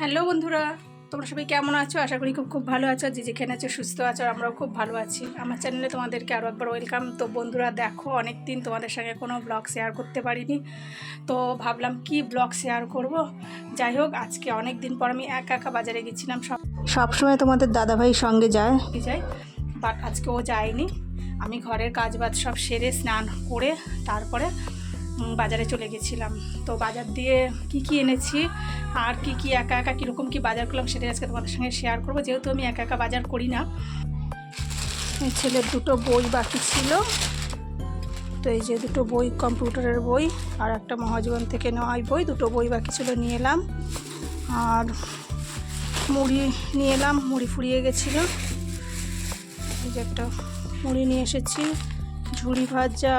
Hello বন্ধুরা, তোমরা সবাই কেমন আছো? আশা করি খুব খুব ভালো আছো। যে যেখানে আছো, সুস্থ আছো আমরাও খুব ভালো আছি। আমার চ্যানেলে তোমাদেরকে আরও একবার ওয়েলকাম তো বন্ধুরা, দেখো অনেক দিন তোমাদের সঙ্গে কোনো ব্লগ শেয়ার করতে পারিনি। তো ভাবলাম কি ব্লগ শেয়ার করব? যাই হোক, আজকে অনেক দিন পর আমি একা একা বাজারে গেছিলাম। সব সবসময় তোমাদের দাদাভাই সঙ্গে যায়। যাই বাট আজকে ও যায়নি। আমি ঘরের কাজ বাজ সব সেরে স্নান করে, তারপরে বাজারে চলে গেছিলাম। তো বাজার দিয়ে কি কি এনেছি, আর কি কি একা একা কীরকম কী বাজার করলাম সেটাই আজকে তোমাদের সঙ্গে শেয়ার করব। যেহেতু আমি একা একা বাজার করি না ছেলের দুটো বই বাকি ছিল। তো এই যে দুটো বই, কম্পিউটারের বই আর একটা মহাজীবন থেকে নেওয়া বই, দুটো বই বাকি ছিল, নিয়ে এলাম। আর মুড়ি নিয়ে এলাম, মুড়ি ফুরিয়ে গেছিল। এই যে একটা মুড়ি নিয়ে এসেছি, ঝুড়ি ভাজা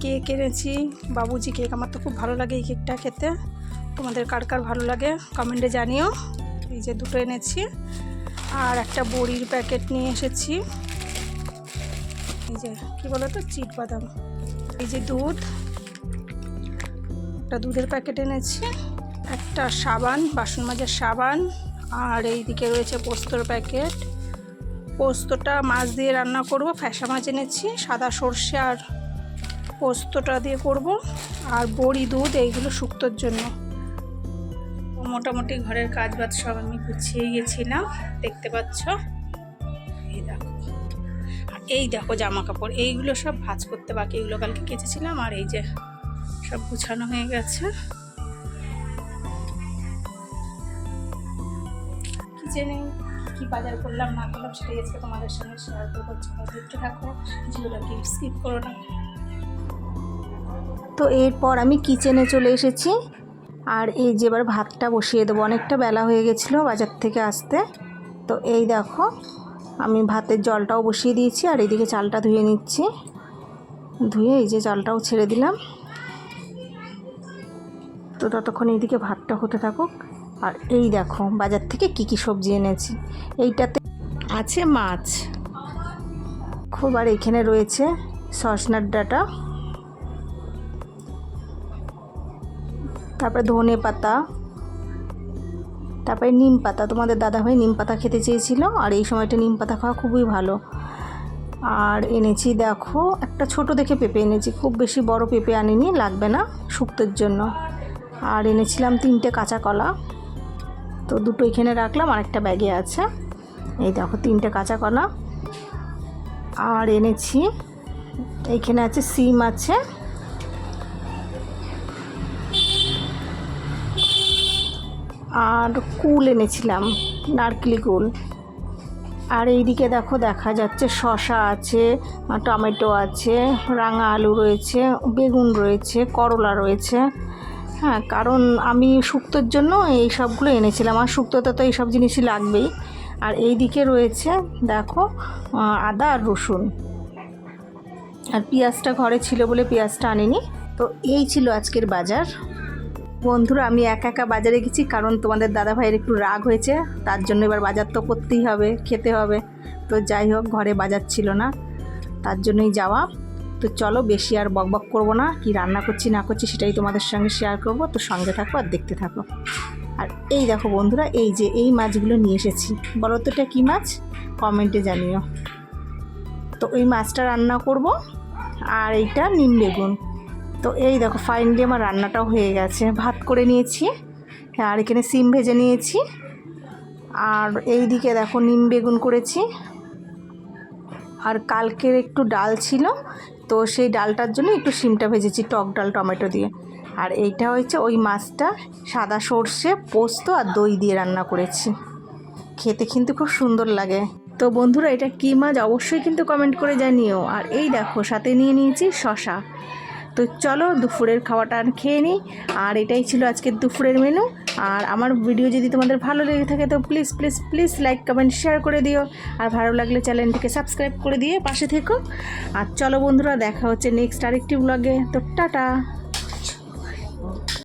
কেক এনেছি। বাবুজি কেক, আমার তো খুব ভালো লাগে এই কেকটা খেতে। তোমাদের কার কার ভালো লাগে কমেন্টে জানিও। এই যে দুটো এনেছি। আর একটা বড়ির প্যাকেট নিয়ে এসেছি। এই যে, কী বলো তো চিট বাদাম এই যে দুধ। একটা দুধের প্যাকেট এনেছি। একটা সাবান, বাসন মাজার সাবান। আর এই দিকে রয়েছে পোস্তর প্যাকেট। পোস্তটা মাছ দিয়ে রান্না করব। ফ্যাসা মাছ এনেছি, সাদা সর্ষে আর পোস্তটা দিয়ে করব আর বড়ি, দুধ, এইগুলো শুক্তোর জন্য। মোটামুটি ঘরের কাজ বাজ সব আমি গুছিয়ে গেছিলাম। দেখতে পাচ্ছ? এই দেখো। আর এই দেখো জামা কাপড় এইগুলো সব ভাজ করতে বাকি। এগুলো কালকে কেচেছিলাম আর এই যে সব গুছানো হয়ে গেছে। কিচেনে কি বাজার করলাম না করলাম সেটাই আজকে তোমাদের সঙ্গে শেয়ার করব। দেখতে থাকো। ভিডিওটাকে স্কিপ করো না। তো এরপর আমি কিচেনে চলে এসেছি। আর এই যে এবার ভাতটা বসিয়ে দেবো। অনেকটা বেলা হয়ে গেছিল বাজার থেকে আসতে। তো এই দেখো, আমি ভাতের জলটাও বসিয়ে দিয়েছি আর এইদিকে চালটা ধুয়ে নিচ্ছি। ধুয়ে এই যে চালটাও ছেড়ে দিলাম। তো ততক্ষণ এইদিকে ভাতটা হতে থাকুক। আর এই দেখো, বাজার থেকে কি কি সবজি এনেছি। এইটাতে আছে মাছ। খুব আর এখানে রয়েছে সসনার ডাটা। তারপরে ধনে পাতা, তারপরে নিম পাতা। তোমাদের দাদাভাই নিম পাতা খেতে চেয়েছিল, আর এই সময়টা নিম পাতা খাওয়া খুবই ভালো। আর এনেছি, দেখো, একটা ছোট দেখে পেঁপে এনেছি। খুব বেশি বড় পেঁপে আনিনি, লাগবে না শুক্তোর জন্য। আর এনেছিলাম তিনটে কাঁচা কলা। তো দুটো এখানে রাখলাম আর একটা ব্যাগে আছে। এই দেখো, তিনটে কাঁচা কলা। আর এনেছি এইখানে আছে, সিম আছে। আর কুল এনেছিলাম, নারকেলি কুল। আর এইদিকে দেখো, দেখা যাচ্ছে শশা আছে, টমেটো আছে, রাঙা আলু রয়েছে, বেগুন রয়েছে, করলা রয়েছে। হ্যাঁ কারণ আমি শুক্তোর জন্য এই সবগুলো এনেছিলাম। আর শুক্তোতে তো এইসব জিনিসই লাগবেই। আর এই দিকে রয়েছে, দেখো আদা আর রসুন। আর পেঁয়াজটা ঘরে ছিল বলে পেঁয়াজটা আনিনি। তো এই ছিল আজকের বাজার। বন্ধুরা, আমি একা একা বাজারে গেছি কারণ তোমাদের দাদা ভাইয়ের একটু রাগ হয়েছে। তার জন্য এবার বাজার তো করতেই হবে, খেতে হবে। তো যাই হোক, ঘরে বাজার ছিল না, তার জন্যই যাওয়া। তো চলো, বেশি আর বকবক করব না, কি রান্না করছি না করছি সেটাই তোমাদের সঙ্গে শেয়ার করব। তো সঙ্গে থাকো আর দেখতে থাকো। আর এই দেখো বন্ধুরা, এই যে এই মাছগুলো নিয়ে এসেছি। বলো তো এটা কী মাছ? কমেন্টে জানিও। তো ওই মাছটা রান্না করব, আর এইটা নিম বেগুন। তো এই দেখো ফাইনালি আমার রান্নাটাও হয়ে গেছে। ভাত করে নিয়েছি, আর এখানে সিম ভেজে নিয়েছি। আর এই দিকে দেখো, নিম বেগুন করেছি। আর কালকের একটু ডাল ছিল, তো সেই ডালটার জন্য একটু সিমটা ভেজেছি, টক ডাল, টমেটো দিয়ে। আর এইটা হচ্ছে ওই মাছটা, সাদা সর্ষে, পোস্ত আর দই দিয়ে রান্না করেছি। খেতে কিন্তু খুব সুন্দর লাগে। তো বন্ধুরা, এটা কী মাছ অবশ্যই কিন্তু কমেন্ট করে জানিও। আর এই দেখো, সাথে নিয়ে নিয়েছি শশা তো চলো দুপুরের খাওয়াটা আর খেয়ে নিই। আর এটাই ছিল আজকের দুপুরের মেনু আর আমার ভিডিও যদি তোমাদের ভালো লেগে থাকে, তো please please please like comment share করে দিও। আর ভালো লাগলে চ্যানেলটিকে সাবস্ক্রাইব করে দিয়ে পাশে থেকো। আর চলো বন্ধুরা, দেখা হচ্ছে নেক্সট আরেকটি ব্লগে তো টাটা!